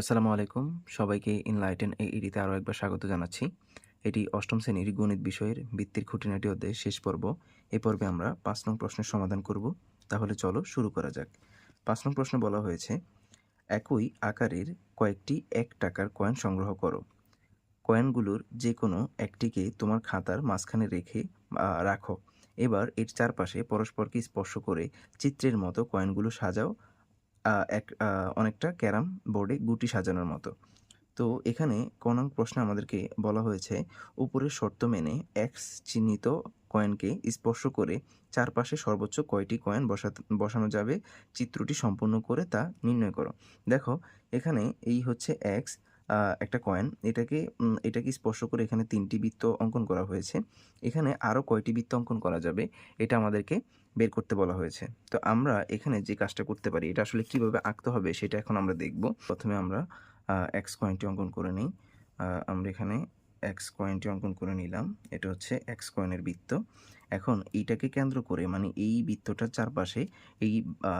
আসসালামু আলাইকুম। সবাইকে ইনলাইটেন এইডিতে আরও একবার স্বাগত জানাচ্ছি। এটি অষ্টম শ্রেণির গণিত বিষয়ের বৃত্তির খুঁটিনাটি অধ্যায়ের শেষ পর্ব। এ পর্বে আমরা পাঁচ নং প্রশ্নের সমাধান করব। তাহলে চলো শুরু করা যাক। পাঁচ নং প্রশ্নে বলা হয়েছে, একই আকারের কয়েকটি এক টাকার কয়েন সংগ্রহ করো। কয়েনগুলোর যে কোনো একটিকে তোমার খাতার মাঝখানে রেখে রাখো। এবার এর চারপাশে পরস্পরকে স্পর্শ করে চিত্রের মতো কয়েনগুলো সাজাও এক অনেকটা ক্যারাম বোর্ডে গুটি সাজানোর মতো। তো এখানে ক নং প্রশ্নে আমাদেরকে বলা হয়েছে, উপরের শর্ত মেনে এক্স চিহ্নিত কয়েনকে স্পর্শ করে চারপাশে সর্বোচ্চ কয়টি কয়েন বসাতে বসানো যাবে, চিত্রটি সম্পূর্ণ করে তা নির্ণয় করো। দেখো, এখানে এই হচ্ছে এক্স একটা কয়েন। এটাকে এটাকে স্পর্শ করে এখানে তিনটি বৃত্ত অঙ্কন করা হয়েছে। এখানে আরও কয়টি বৃত্ত অঙ্কন করা যাবে, এটা আমাদেরকে বের করতে বলা হয়েছে। তো আমরা এখানে যে কাজটা করতে পারি এটা আসলে কীভাবে আঁকতে হবে সেটা এখন আমরা দেখব। প্রথমে আমরা এক্স কয়েনটি অঙ্কন করে নিই। আমরা এখানে এক্স কয়েনটি অঙ্কন করে নিলাম। এটা হচ্ছে এক্স কয়েনের বৃত্ত। এখন এইটাকে কেন্দ্র করে মানে এই বৃত্তটার চারপাশে এই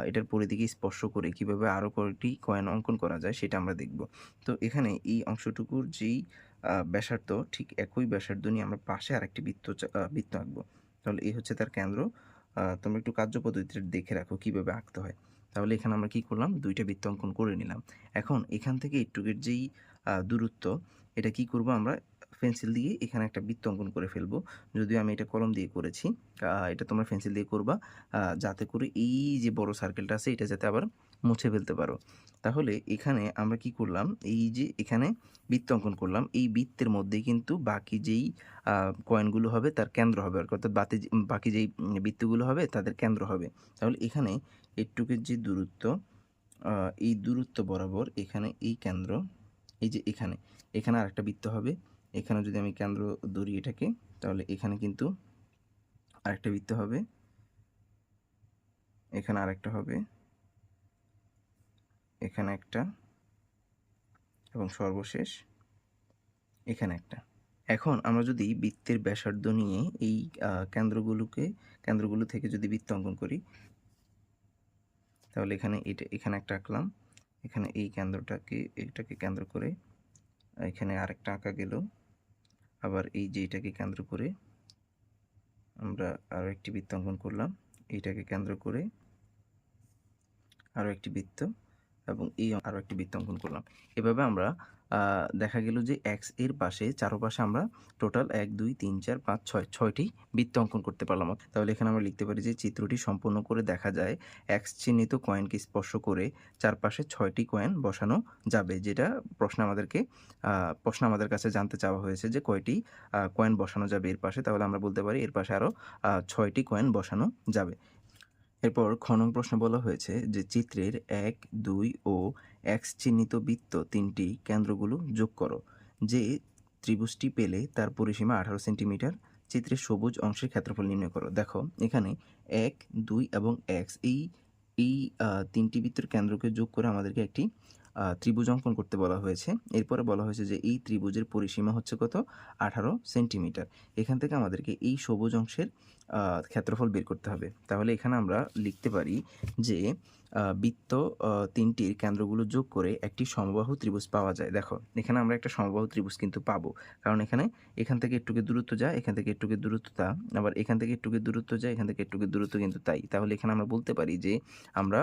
এটার পরিধিকে স্পর্শ করে কীভাবে আরও কয়েকটি কয়েন অঙ্কন করা যায় সেটা আমরা দেখব। তো এখানে এই অংশটুকুর যেই আহ, ব্যাসার্ধ ঠিক একই ব্যাসার্ধ নিয়ে আমরা পাশে আরেকটি বৃত্ত বৃত্ত আঁকবো। তাহলে এই হচ্ছে তার কেন্দ্র। তোমরা একটু কার্য পদ্ধতিটা দেখে রাখো, কীভাবে আঁকতে হয়। তাহলে এখানে আমরা কি করলাম? দুইটা বৃত্ত অঙ্কন করে নিলাম। এখন এখান থেকে একটুকের যেই দূরত্ব, এটা কি করব আমরা? পেন্সিল দিয়ে এখানে একটা বৃত্ত অঙ্কন করে ফেলব। যদিও আমি এটা কলম দিয়ে করেছি এটা তোমরা পেন্সিল দিয়ে করবা যাতে করে এই যে বড় সার্কেলটা আছে, এটা যাতে আবার মুছে ফেলতে পারো। তাহলে এখানে আমরা কি করলাম, এই যে এখানে বৃত্ত অঙ্কন করলাম, এই বৃত্তের মধ্যে কিন্তু বাকি যেই কয়েনগুলো হবে তার কেন্দ্র হবে আর অর্থাৎ বাতি বাকি যেই বৃত্তগুলো হবে তাদের কেন্দ্র হবে। তাহলে এখানে এটুকের যে দূরত্ব এই দূরত্ব বরাবর এখানে এই কেন্দ্র, এই যে এখানে এখানে আরেকটা বৃত্ত হবে। এখানে যদি আমি কেন্দ্র ধরি এটাকে তাহলে এখানে কিন্তু আরেকটা বৃত্ত হবে। এখানে আরেকটা হবে। এখানে একটা এবং সর্বশেষ এখানে একটা। এখন আমরা যদি বৃত্তের ব্যাসার্ধ নিয়ে এই কেন্দ্রগুলোকে, কেন্দ্রগুলো থেকে যদি বৃত্ত অঙ্কন করি, তাহলে এখানে এটা, এখানে একটা আঁকলাম। এখানে এই কেন্দ্রটাকে, এটাকে কেন্দ্র করে, এখানে আরেকটা আঁকা গেল। আবার এই যে এটাকে কেন্দ্র করে আমরা আরও একটি বৃত্ত অঙ্কন করলাম। এইটাকে কেন্দ্র করে আরও একটি বৃত্ত এবং এই আরও একটি বৃত্ত অঙ্কন করলাম। এভাবে আমরা দেখা গেল যে এক্সের পাশে, চারপাশে আমরা টোটাল এক, দুই, তিন, চার, পাঁচ, ছয়, ছয়টি বৃত্ত অঙ্কন করতে পারলাম। তাহলে এখানে আমরা লিখতে পারি যে চিত্রটি সম্পূর্ণ করে দেখা যায় এক্স চিহ্নিত কয়েনকে স্পর্শ করে চারপাশে ছয়টি কয়েন বসানো যাবে, যেটা প্রশ্ন আমাদেরকে প্রশ্ন আমাদের কাছে জানতে চাওয়া হয়েছে যে কয়টি কয়েন বসানো যাবে এর পাশে। তাহলে আমরা বলতে পারি এর পাশে আরও ছয়টি কয়েন বসানো যাবে। এরপর খনন প্রশ্ন বলা হয়েছে যে চিত্রের এক, দুই ও এক্স চিহ্নিত বৃত্ত তিনটি কেন্দ্রগুলো যোগ করো, যে ত্রিভুজটি পেলে তার পরিসীমা আঠারো সেন্টিমিটার, চিত্রের সবুজ অংশের ক্ষেত্রফল নির্ণয় করো। দেখো, এখানে এক, দুই এবং এক্স এই এই তিনটি বৃত্তের কেন্দ্রকে যোগ করে আমাদেরকে একটি ত্রিভুজ অঙ্কন করতে বলা হয়েছে। এরপরে বলা হয়েছে যে এই ত্রিভুজের পরিসীমা হচ্ছে কত? আঠারো সেন্টিমিটার। এখান থেকে আমাদেরকে এই সবুজ অংশের ক্ষেত্রফল বের করতে হবে। তাহলে এখানে আমরা লিখতে পারি যে বৃত্ত তিনটির কেন্দ্রগুলো যোগ করে একটি সমবাহু ত্রিভুজ পাওয়া যায়। দেখো, এখানে আমরা একটা সমবাহু ত্রিভুজ কিন্তু পাবো। কারণ এখানে এখান থেকে একটুকে দূরত্ব যায়, এখান থেকে একটুকে দূরত্ব তা, আবার এখান থেকে একটুকে দূরত্ব যায়, এখান থেকে একটুকে দূরত্ব কিন্তু তাই। তাহলে এখানে আমরা বলতে পারি যে, আমরা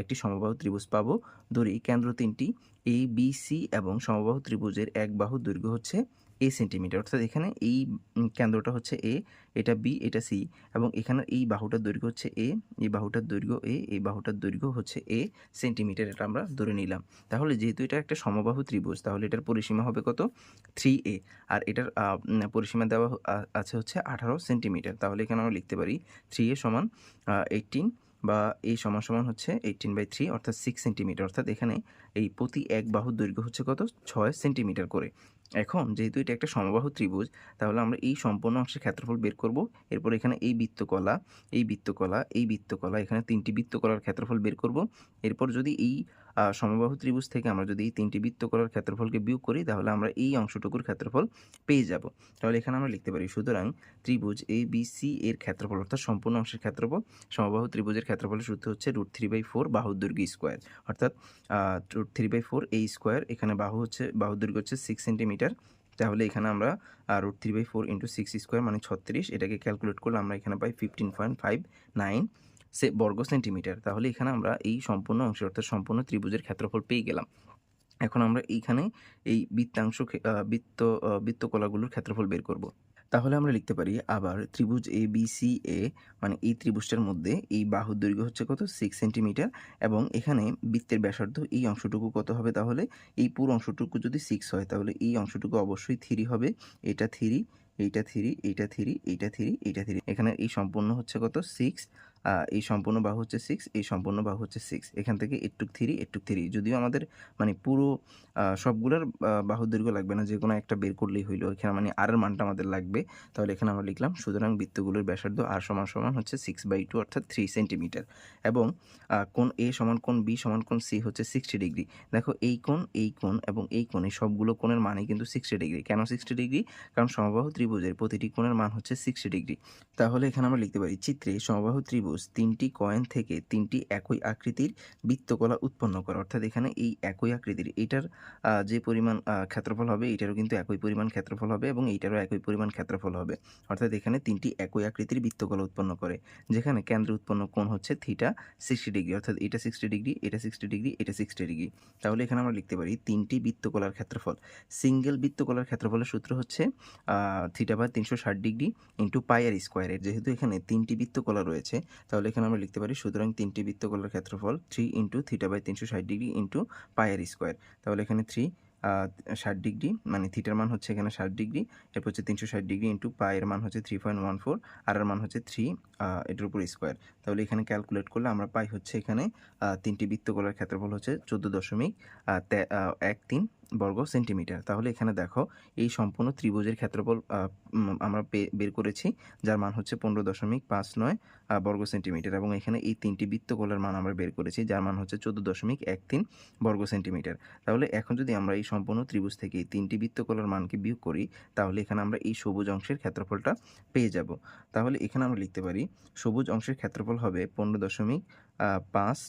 একটি সমবাহু ত্রিভুজ পাবো। ধরি কেন্দ্র তিনটি এ বি সি এবং সমবাহু ত্রিভুজের এক বাহু দৈর্ঘ্য হচ্ছে এ সেন্টিমিটার অর্থাৎ এখানে এই কেন্দ্রটা হচ্ছে এ এটা বি এটা সি এবং এখানে এই বাহুটার দৈর্ঘ্য হচ্ছে এ এই বাহুটার দৈর্ঘ্য এ এই বাহুটার দৈর্ঘ্য হচ্ছে এ সেন্টিমিটার এটা আমরা ধরে নিলাম। তাহলে যেহেতু এটা একটা সমবাহু ত্রিভুজ, তাহলে এটার পরিসীমা হবে কত? থ্রি এ আর এটার পরিসীমা দেওয়া আছে হচ্ছে আঠারো সেন্টিমিটার। তাহলে এখানে আমরা লিখতে পারি থ্রি এ সমান এইটিন বা এই সমান সমান হচ্ছে এইটিন বাই থ্রি অর্থাৎ সিক্স সেন্টিমিটার অর্থাৎ এখানে এই প্রতি এক বাহুর দৈর্ঘ্য হচ্ছে কত? ছয় সেন্টিমিটার করে। এখন যেহেতু এটা একটা সমবাহু ত্রিভুজ, তাহলে আমরা এই সম্পূর্ণ অংশের ক্ষেত্রফল বের করব। এরপর এখানে এই বৃত্তকলা এই বৃত্তকলা এই বৃত্তকলা, এখানে তিনটি বৃত্তকলার ক্ষেত্রফল বের করব। এরপর যদি এই সমবাহু ত্রিভুজ থেকে আমরা যদি এই তিনটি বৃত্তকলার ক্ষেত্রফলকে বিয়োগ করি, তাহলে আমরা এই অংশটুকুর ক্ষেত্রফল পেয়ে যাব। তাহলে এখানে আমরা লিখতে পারি, সুতরাং ত্রিভুজ এ বি সি এর ক্ষেত্রফল, অর্থাৎ সম্পূর্ণ অংশের ক্ষেত্রফল, সমবাহু ত্রিভুজের ক্ষেত্রফলের সূত্র হচ্ছে রুট থ্রি বাই ফোর বাহুর দৈর্ঘ্য স্কোয়ার অর্থাৎ রুট থ্রি বাই ফোর এই স্কোয়ার এখানে বাহু হচ্ছে বাহুর দৈর্ঘ্য হচ্ছে সিক্স সেন্টিমিটার তাহলে এখানে আমরা root three by four into six square মানে ছত্রিশ, এটাকে ক্যালকুলেট করলে আমরা এখানে পাই ফিফটিন পয়েন্ট ফাইভ নাইন সে বর্গ সেন্টিমিটার, তাহলে এখানে আমরা এই সম্পূর্ণ অংশের অর্থাৎ সম্পূর্ণ ত্রিভুজের ক্ষেত্রফল পেয়ে গেলাম। এখন আমরা এইখানে এই বৃত্তাংশ বৃত্ত বৃত্তকলাগুলোর ক্ষেত্রফল বের করব। তাহলে আমরা লিখতে পারি আবার ত্রিভুজ এ বি সি এ মানে এই ত্রিভুজটার মধ্যে এই বাহুর দৈর্ঘ্য হচ্ছে কত? সিক্স সেন্টিমিটার এবং এখানে বৃত্তের ব্যাসার্ধ এই অংশটুকু কত হবে তাহলে? এই পুরো অংশটুকু যদি সিক্স হয় তাহলে এই অংশটুকু অবশ্যই থ্রি হবে। এটা থ্রি এইটা থ্রি এইটা থ্রি এইটা থ্রি এইটা থ্রি এখানে এই সম্পূর্ণ হচ্ছে কত? সিক্স এই সম্পূর্ণ বাহু হচ্ছে সিক্স এই সম্পূর্ণ বাহু হচ্ছে সিক্স এখান থেকে একটু থ্রি একটু থ্রি। যদিও আমাদের মানে পুরো সবগুলোর বাহুর দৈর্ঘ্য লাগবে না যে কোনো একটা বের করলেই হইল। এখানে মানে আর এর মানটা আমাদের লাগবে। তাহলে এখানে আমরা লিখলাম, সুতরাং বৃত্তগুলোর ব্যাসার্ধ আর সমান সমান হচ্ছে সিক্স বাই টু অর্থাৎ থ্রি সেন্টিমিটার এবং কোন এ সমান কোণ বি সমান কোণ সি হচ্ছে সিক্সটি ডিগ্রি দেখো, এই কোণ এই কোণ এবং এই কোণ এই সবগুলো কোণের মানে কিন্তু সিক্সটি ডিগ্রি কেন সিক্সটি ডিগ্রি কারণ সমবাহু ত্রিভুজের প্রতিটি কোণের মান হচ্ছে সিক্সটি ডিগ্রি তাহলে এখানে আমরা লিখতে পারি, চিত্রে সমবাহু ত্রিভুজ তিনটি কয়েন থেকে তিনটি একই আকৃতির বৃত্তকলা উৎপন্ন করে। অর্থাৎ এখানে এই একই আকৃতির এটার যে পরিমাণ ক্ষেত্রফল হবে, এটারও কিন্তু একই পরিমাণ ক্ষেত্রফল হবে এবং এইটারও একই পরিমাণ ক্ষেত্রফল হবে। অর্থাৎ এখানে তিনটি একই আকৃতির বৃত্তকলা উৎপন্ন করে, যেখানে কেন্দ্রে উৎপন্ন কোণ হচ্ছে থিটা সিক্সটি ডিগ্রি অর্থাৎ এটা সিক্সটি ডিগ্রি এটা সিক্সটি ডিগ্রি এটা সিক্সটি ডিগ্রি তাহলে এখানে আমরা লিখতে পারি তিনটি বৃত্তকলার ক্ষেত্রফল। সিঙ্গেল বৃত্তকলার ক্ষেত্রফলের সূত্র হচ্ছে থিটা বা তিনশো ষাট ডিগ্রি ইন্টু পাই আর স্কোয়ারের যেহেতু এখানে তিনটি বৃত্তকলা রয়েছে তাহলে এখানে আমরা লিখতে পারি, সুতরাং তিনটি বৃত্তকলার ক্ষেত্রফল থ্রি ইন্টু থিটা বাই তিনশো ষাট ডিগ্রি ইন্টু পায়ের স্কোয়ার তাহলে এখানে থ্রি ষাট ডিগ্রি মানে থিটার মান হচ্ছে এখানে ষাট ডিগ্রি এরপর হচ্ছে তিনশো ষাট ডিগ্রি ইন্টু পায়ের মান হচ্ছে থ্রি পয়েন্ট ওয়ান ফোর আর এর মান হচ্ছে থ্রি এটার উপর স্কোয়ার তাহলে এখানে ক্যালকুলেট করলে আমরা পাই হচ্ছে এখানে তিনটি বৃত্তকলার ক্ষেত্রফল হচ্ছে চোদ্দ দশমিক এক তিন বর্গ সেন্টিমিটার তাহলে এখানে দেখো, এই সম্পূর্ণ ত্রিভুজের ক্ষেত্রফল আমরা বের করেছি, যার মান হচ্ছে পনেরো দশমিক পাঁচ নয় বর্গ সেন্টিমিটার এবং এখানে এই তিনটি বৃত্তকলার মান আমরা বের করেছি, যার মান হচ্ছে চোদ্দ দশমিক এক তিন বর্গ সেন্টিমিটার তাহলে এখন যদি আমরা এই সম্পূর্ণ ত্রিভুজ থেকে এই তিনটি বৃত্তকলার মানকে বিয়োগ করি, তাহলে এখানে আমরা এই সবুজ অংশের ক্ষেত্রফলটা পেয়ে যাব। তাহলে এখানে আমরা লিখতে পারি সবুজ অংশের ক্ষেত্রফল হবে পনেরো দশমিক পাঁচ,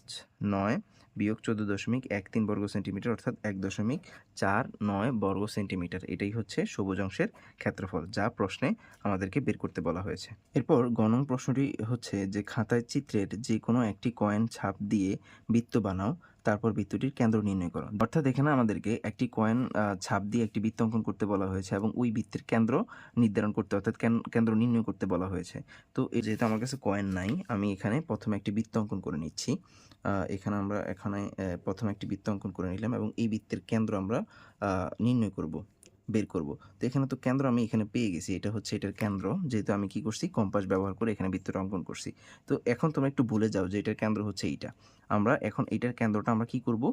নয়, বিয়োগ চোদ্দ দশমিক এক তিন বর্গ সেন্টিমিটার, অর্থাৎ এক দশমিক চার, নয় বর্গ সেন্টিমিটার। এটাই হচ্ছে সবুজ অংশের ক্ষেত্রফল, যা প্রশ্নে আমাদেরকে বের করতে বলা হয়েছে। এরপর গণন প্রশ্নটি হচ্ছে যে, খাতায় চিত্রের যে কোনো একটি কয়েন ছাপ দিয়ে বৃত্ত বানাও, তারপর বৃত্তটির কেন্দ্র নির্ণয় করো। অর্থাৎ এখানে আমাদেরকে একটি কয়েন ছাপ দিয়ে একটি বৃত্ত অঙ্কন করতে বলা হয়েছে এবং ওই বৃত্তের কেন্দ্র নির্ধারণ করতে, অর্থাৎ কেন- কেন্দ্র নির্ণয় করতে বলা হয়েছে। তো যেহেতু আমার কাছে কয়েন নাই, আমি এখানে প্রথমে একটি বৃত্ত অঙ্কন করে নিচ্ছি। এখানে আমরা, এখানে প্রথমে একটি বৃত্ত অঙ্কন করে নিলাম এবং এই বৃত্তের কেন্দ্র আমরা নির্ণয় করব, বের করব। তো এখানে তো কেন্দ্র আমি এখানে পেয়ে গেছি, এটা হচ্ছে এটার কেন্দ্র। যেহেতু আমি কি করছি? কম্পাস ব্যবহার করে এখানে বৃত্তটা অঙ্কন করছি। তো এখন তোমরা একটু ভুলে যাও যে এটার কেন্দ্র হচ্ছে এইটা। আমরা এখন এটার কেন্দ্রটা আমরা কি করব?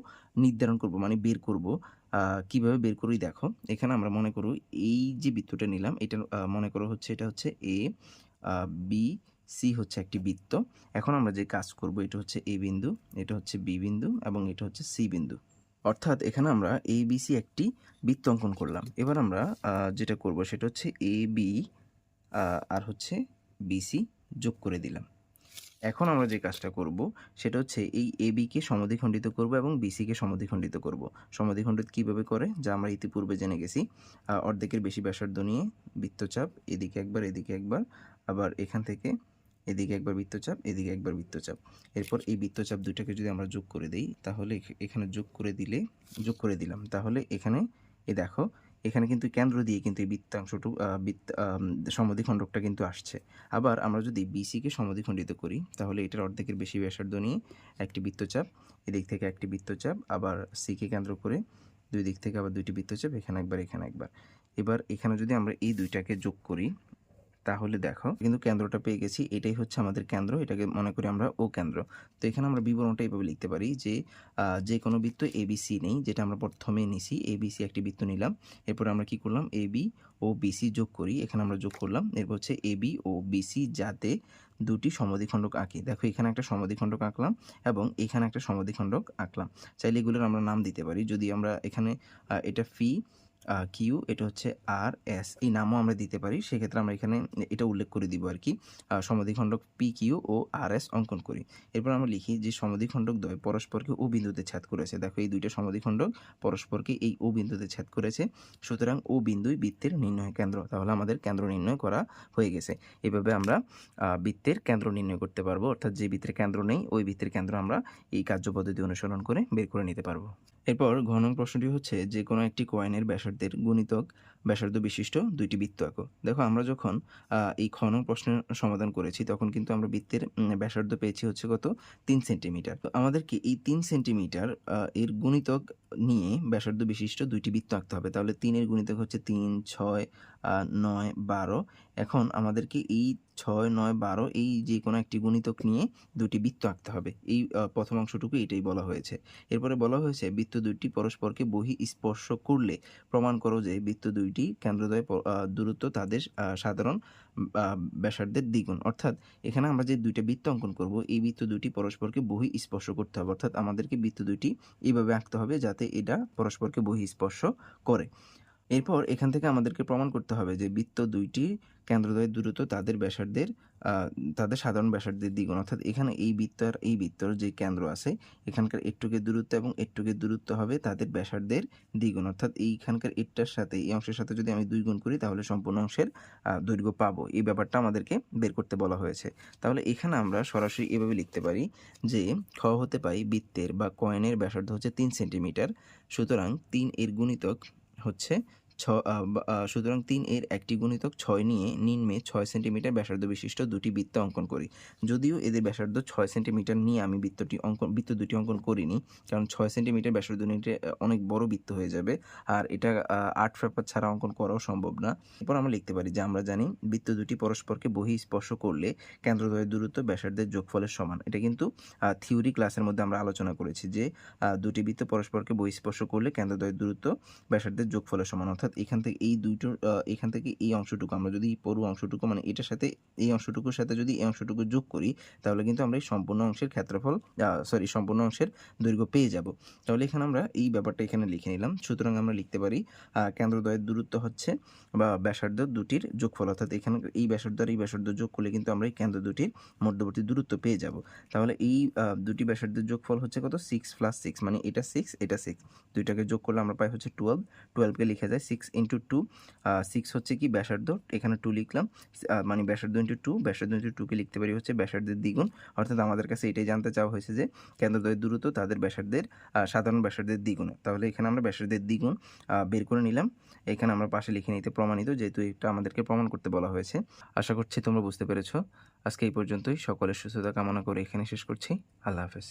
নির্ধারণ করব মানে বের করব। কীভাবে বের করি দেখো, এখানে আমরা মনে করো এই যে বৃত্তটা নিলাম এটা মনে করো হচ্ছে এটা হচ্ছে এ বি সি হচ্ছে একটি বৃত্ত। এখন আমরা যে কাজ করব, এটা হচ্ছে এ বিন্দু, এটা হচ্ছে বি বিন্দু এবং এটা হচ্ছে সি বিন্দু। অর্থাৎ এখানে আমরা এ বি সি একটি বৃত্ত অঙ্কন করলাম। এবার আমরা যেটা করব সেটা হচ্ছে এ বি আর হচ্ছে বিসি যোগ করে দিলাম। এখন আমরা যে কাজটা করব সেটা হচ্ছে এই এ বিকে সমদ্বিখণ্ডিত করব এবং বিসিকে সমদ্বিখণ্ডিত করব। সমদ্বিখণ্ডিত কীভাবে করে? যা আমরা ইতিপূর্বে জেনে গেছি। অর্ধেকের বেশি ব্যাসার্ধ নিয়ে বৃত্তচাপ, এদিকে একবার এদিকে একবার, আবার এখান থেকে এদিকে একবার বৃত্তচাপ এদিকে একবার বৃত্তচাপ। এরপর এই বৃত্তচাপ দুইটাকে যদি আমরা যোগ করে দিই তাহলে এখ- এখানে যোগ করে দিলে যোগ করে দিলাম। তাহলে এখানে এ দেখো এখানে কিন্তু কেন্দ্র দিয়ে কিন্তু এই বৃত্তাংশটু বৃত্ত আম, সমদ্বিখণ্ডকটা কিন্তু আসছে। আবার আমরা যদি বিসিকে সমদ্বিখণ্ডিত করি তাহলে এটার অর্ধেকের বেশি ব্যাসার্ধ নিয়ে একটি বৃত্তচাপ এদিক থেকে একটি বৃত্তচাপ আবার সিকে কেন্দ্র করে দুই দিক থেকে আবার দুইটি বৃত্তচাপ এখানে একবার এখানে একবার। এবার এখানে যদি আমরা এই দুইটাকে যোগ করি তাহলে দেখো, কিন্তু কেন্দ্রটা পেয়ে গেছি। এটাই হচ্ছে আমাদের কেন্দ্র, এটাকে মনে করি আমরা ও কেন্দ্র। তো এখানে আমরা বিবরণটা এইভাবে লিখতে পারি যে যে কোনো বৃত্ত এবিসি নেই, যেটা আমরা প্রথমে নিছি। এবিসি একটি বৃত্ত নিলাম। এরপর আমরা কি করলাম? এবি ও বিসি যোগ করি। এখানে আমরা যোগ করলাম। এরপর হচ্ছে এবি ও বিসি যাতে দুটি সমদ্বিখণ্ডক আঁকি। দেখো, এখানে একটা সমদ্বিখণ্ডক আঁকলাম এবং এখানে একটা সমদ্বিখণ্ডক আঁকলাম। চাইলে এগুলোর আমরা নাম দিতে পারি। যদি আমরা এখানে এটা ফি কিউ এটা হচ্ছে আর এস এই নামও আমরা দিতে পারি। সেক্ষেত্রে আমরা এখানে এটা উল্লেখ করে দিব আর কি। আহ, সমদ্বিখণ্ডক পি কিউ ও আর এস অঙ্কন করি। এরপর আমরা লিখি যে সমদ্বিখণ্ডক দ্বয় পরস্পরকে ও বিন্দুতে ছেদ করেছে। দেখো এই দুইটা সমদ্বিখণ্ডক পরস্পরকে এই ও বিন্দুতে ছেদ করেছে। সুতরাং ও বিন্দুই বৃত্তের নির্ণয় কেন্দ্র। তাহলে আমাদের কেন্দ্র নির্ণয় করা হয়ে গেছে। এভাবে আমরা বৃত্তের কেন্দ্র নির্ণয় করতে পারব। অর্থাৎ যে বৃত্তের কেন্দ্র নেই ওই বৃত্তের কেন্দ্র আমরা এই কার্যপদ্ধতি অনুসরণ করে বের করে নিতে পারব। এরপর ঘন প্রশ্নটি হচ্ছে যে কোনো একটি কয়েনের ব্যাসার্ধের গুণিতক ব্যাসার্ধ বিশিষ্ট দুইটি বৃত্ত আঁকো দেখো, আমরা যখন এই খ নং প্রশ্নের সমাধান করেছি, তখন কিন্তু আমরা বৃত্তের ব্যাসার্ধ পেয়েছি হচ্ছে কত? তিন সেন্টিমিটার। তো আমাদেরকে এই তিন সেন্টিমিটার এর গুণিতক নিয়ে ব্যাসার্ধ বিশিষ্ট দুইটি বৃত্ত আঁকতে হবে। তাহলে তিনের গুণিতক হচ্ছে তিন, ছয় নয়, বারো। এখন আমাদেরকে এই ছয়, নয়, বারো, এই যে কোনো একটি গুণিতক নিয়ে দুটি বৃত্ত আঁকতে হবে। এই প্রথম অংশটুকু এটাই বলা হয়েছে। এরপরে বলা হয়েছে, বৃত্ত দুইটি পরস্পরকে বহি স্পর্শ করলে, প্রমাণ করো যে বৃত্ত দুইটি কেন্দ্রদ্বয় দূরত্ব তাদের সাধারণ ব্যাসার্ধের দ্বিগুণ। অর্থাৎ এখানে আমরা যে দুইটা বৃত্ত অঙ্কন করব, এই বৃত্ত দুইটি পরস্পরকে বহি স্পর্শ করতে হবে। অর্থাৎ আমাদেরকে বৃত্ত দুইটি এইভাবে আঁকতে হবে যাতে এটা পরস্পরকে বহি স্পর্শ করে। এরপর এখান থেকে আমাদেরকে প্রমাণ করতে হবে যে বৃত্ত দুইটি কেন্দ্রদ্বয়ের দূরত্ব তাদের ব্যাসার্ধের তাদের সাধারণ ব্যাসার্ধের দ্বিগুণ। অর্থাৎ এখানে এই বৃত্ত আর এই বৃত্তর যে কেন্দ্র আছে, এখানকার একটুকের দূরত্ব এবং একটুকের দূরত্ব হবে তাদের ব্যাসার্ধের দ্বিগুণ। অর্থাৎ এইখানকার এটটার সাথে, এই অংশের সাথে যদি আমি দুই গুণ করি, তাহলে সম্পূর্ণ অংশের দৈর্ঘ্য পাবো। এই ব্যাপারটা আমাদেরকে বের করতে বলা হয়েছে। তাহলে এখানে আমরা সরাসরি এভাবে লিখতে পারি যে খ হতে পাই বৃত্তের বা কয়েনের ব্যাসার্ধ হচ্ছে তিন সেন্টিমিটার। সুতরাং তিন এর গুণিতক হচ্ছে ছ সুতরাং তিন এর একটি গুণিতক ছয় নিয়ে নিম্নে ছয় সেন্টিমিটার ব্যাসার্ধ বিশিষ্ট দুটি বৃত্ত অঙ্কন করি। যদিও এদের ব্যাসার্ধ ছয় সেন্টিমিটার নিয়ে আমি বৃত্তটি অঙ্কন বৃত্ত দুটি অঙ্কন করিনি কারণ ছয় সেন্টিমিটার ব্যাসার্ধ আহ, অনেক বড় বৃত্ত হয়ে যাবে আর এটা আহ, আট পেপার ছাড়া অঙ্কন করাও সম্ভব না। এরপর আমরা লিখতে পারি যে আমরা জানি বৃত্ত দুটি পরস্পরকে বহি স্পর্শ করলে কেন্দ্রদ্বয়ের দূরত্ব ব্যাসার্ধের যোগফলের সমান। এটা কিন্তু থিওরি ক্লাসের মধ্যে আমরা আলোচনা করেছি যে দুটি বৃত্ত পরস্পরকে বহিস্পর্শ করলে কেন্দ্রদ্বয়ের দূরত্ব ব্যাসার্ধের যোগফলের সমান অর্থাৎ এখান থেকে এই আহ, এখান থেকে এই অংশটুকু। আমরা যদি পুরো অংশটুকু মানে এটার সাথে এই অংশটুকুর সাথে যদি এই অংশটুকু যোগ করি তাহলে কিন্তু আমরা এই সম্পূর্ণ অংশের ক্ষেত্রফল সরি সম্পূর্ণ অংশের দৈর্ঘ্য পেয়ে যাব। তাহলে এখানে আমরা এই ব্যাপারটা এখানে লিখে নিলাম। সুতরাং আমরা লিখতে পারি কেন্দ্রদ্বয়ের দূরত্ব হচ্ছে বা ব্যাসার্ধ দুটির যোগফল। অর্থাৎ এখানে এই ব্যাসার্ধ আর এই ব্যাসার্ধ যোগ করলে কিন্তু আমরা এই কেন্দ্র দুটির মধ্যবর্তী দূরত্ব পেয়ে যাব। তাহলে এই দুটি ব্যাসার্ধের যোগফল হচ্ছে কত? সিক্স প্লাস সিক্স মানে এটা সিক্স এটা সিক্স দুইটাকে যোগ করলে আমরা পাই হচ্ছে টুয়েলভ টুয়েলভকে লিখে যায় সিক্স ইন্টু টু সিক্স হচ্ছে কি ব্যাসার্ধ, এখানে টু লিখলাম মানে ব্যাসার্ধ ইন্টু টু ব্যাসার্ধ ইন্টু টুকে লিখতে পারি হচ্ছে ব্যাসার্ধের দ্বিগুণ, অর্থাৎ আমাদের কাছে এটাই জানতে চাওয়া হয়েছে যে কেন্দ্রদ্বয়ের দূরত্ব তাদের ব্যাসার্ধের সাধারণ ব্যাসার্ধের দ্বিগুণ। তাহলে এখানে আমরা ব্যাসার্ধের দ্বিগুণ বের করে নিলাম, এখানে আমরা পাশে লিখে নিতে প্রমাণিত যেহেতু এটা আমাদেরকে প্রমাণ করতে বলা হয়েছে। আশা করছি তোমরা বুঝতে পেরেছ। আজকে এই পর্যন্তই, সকলের সুস্থতা কামনা করে এখানে শেষ করছি। আল্লাহ হাফেজ।